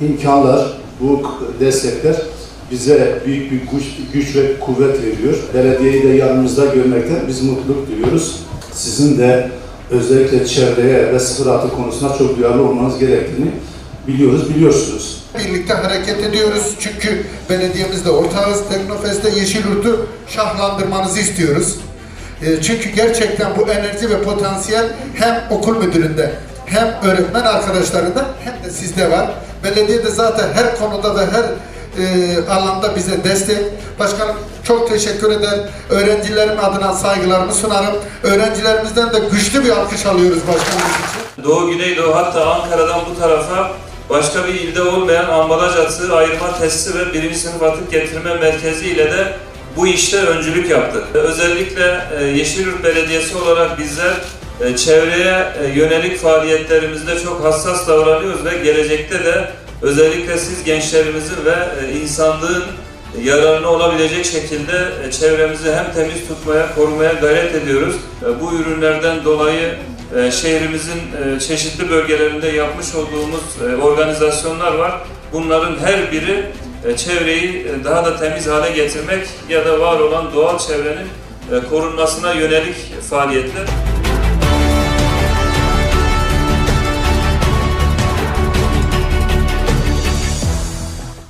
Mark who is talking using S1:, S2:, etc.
S1: imkanlar, bu destekler bize büyük bir güç, güç ve kuvvet veriyor. Belediyeyi de yanımızda görmekten biz mutluluk duyuyoruz. Sizin de özellikle çevreye ve sıfır atı konusunda çok duyarlı olmanız gerektiğini biliyoruz, biliyorsunuz.
S2: Birlikte hareket ediyoruz çünkü belediyemizde ortağız. Teknofest'te Yeşilyurt'u şahlandırmanızı istiyoruz. E, Çünkü gerçekten bu enerji ve potansiyel hem okul müdüründe hem öğretmen arkadaşlarında hem de sizde var. Belediye de zaten her konuda ve her e, alanda bize destek. Başkanım çok teşekkür eder. Öğrencilerim adına saygılarımı sunarım. Öğrencilerimizden de güçlü bir alkış alıyoruz başkanımız için.
S3: Doğu Güneydoğu hatta Ankara'dan bu tarafa başka bir ilde olmayan ambalaj atığı ayırma testi ve birinci sınıf atık getirme merkezi ile de bu işte öncülük yaptık. Özellikle e, Yeşilyurt Belediyesi olarak bizler çevreye e, yönelik faaliyetlerimizde çok hassas davranıyoruz ve gelecekte de özellikle siz gençlerimizin ve e, insanlığın yararına olabilecek şekilde e, çevremizi hem temiz tutmaya, korumaya gayret ediyoruz. E, Bu ürünlerden dolayı e, şehrimizin e, çeşitli bölgelerinde yapmış olduğumuz e, organizasyonlar var. Bunların her biri e, çevreyi e, daha da temiz hale getirmek ya da var olan doğal çevrenin e, korunmasına yönelik faaliyetler.